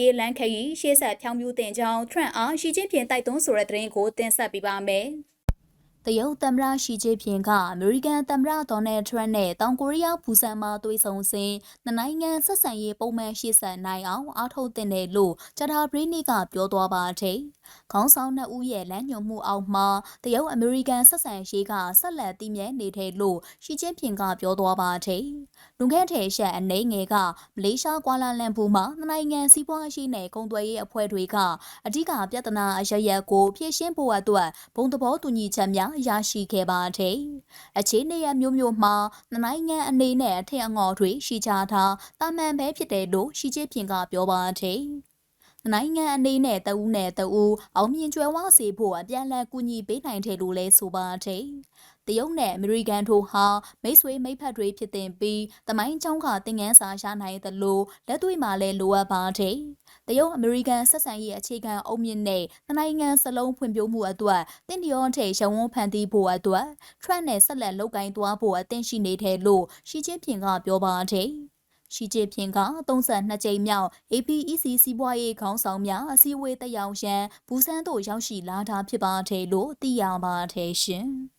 ရေးလမ်းခရီးရှေ့ဆက်ဖြောင်းပြူတင်ကြောင်းထရန့်အားရှီကျင်းပြင်တိုက်တွန်းဆိုတဲ့သတင်းကိုတင်ဆက်ပေးပါမယ်။တရုတ်သမ္မတရှီကျင်းပင်ကအမေရိကန်သမ္မတဒေါ်နယ်ထရန့်နဲ့တောင်ကိုရီးယားဘူဆန်မှာတွေ့ဆုံစဉ်နှစ်နိုင်ငံဆက်ဆံရေးပုံမှန်ရှေ့ဆက်နိုင်အောင်အားထုတ်တင်တယ်လို့ဂျတာဘရီနီကပြောသွားပါတယ်။ခေါင်းဆောင်နှစ်ဦးရဲ့လမ်းညွှန်မှုအောက်မှာတရုတ်အမေရိကန်ဆက်ဆံရေးကဆက်လက်တည်မြဲနေတယ်လို့ရှီကျင်းပင်ကပြောသွားပါတယ်။ လူငယ်ထေရှက်အနေငယ်ကမလေးရှားကွာလာလမ်ပူမှာနှစ်နိုင်ငံစီးပွားရှိနဲ့ကုန်သွယ်ရေးအဖွဲ့တွေကအဓိကပြဿနာအရရက်ကိုဖြေရှင်းဖို့အတွက်ဘုံသဘောတူညီချက်များရရှိခဲ့ပါတယ်။အခြေအနေရမျိုးမျိုးမှာနိုင်ငံအနေနဲ့အထက်အငေါ်တွေရှိကြတာတာမန်ပဲဖြစ်တယ်လို့ရှိချေဖြင့်ကပြောပါတယ်။ နိုင်ငံအနေနဲ့တဦးနဲ့တဦးအောင်မြင်ကြွယ်ဝစေဖို့အပြန်အလှန်ကူညီပေးနိုင်တယ်လို့လည်းဆိုပါတယ်။တရုတ်နဲ့အမေရိကန်တို့ဟာမိတ်ဆွေမိတ်ဖက်တွေဖြစ်တင်ပြီးတမိုင်းချောင်းကသင်ငန်းစာရနိုင်သလိုလက်တွေ့မှာလည်းလိုအပ်ပါတယ်။တရုတ်အမေရိကန်ဆက်ဆံရေးအခြေခံအုတ်မြင့်နဲ့နိုင်ငံစလုံးဖွံ့ဖြိုးမှုအတွက်တင်တရောထဲရဝန်းဖန်တီးဖို့အတွက်ထရန့်နဲ့ဆက်လက်လုပ်ကိုင်းသွားဖို့အသင့်ရှိနေတယ်လို့ရှီကျင်းဖြင်ကပြောပါတယ်။ ရှိချေဖြင်က32ကြိမ်မြောက် APEC စီးပွားရေးခေါင်းဆောင်များအစည်းအဝေးတက်ရောက်ရန်ဘူဆန်းသို့ရောက်ရှိလာတာဖြစ်ပါတယ်လို့သိရပါတယ်ရှင်။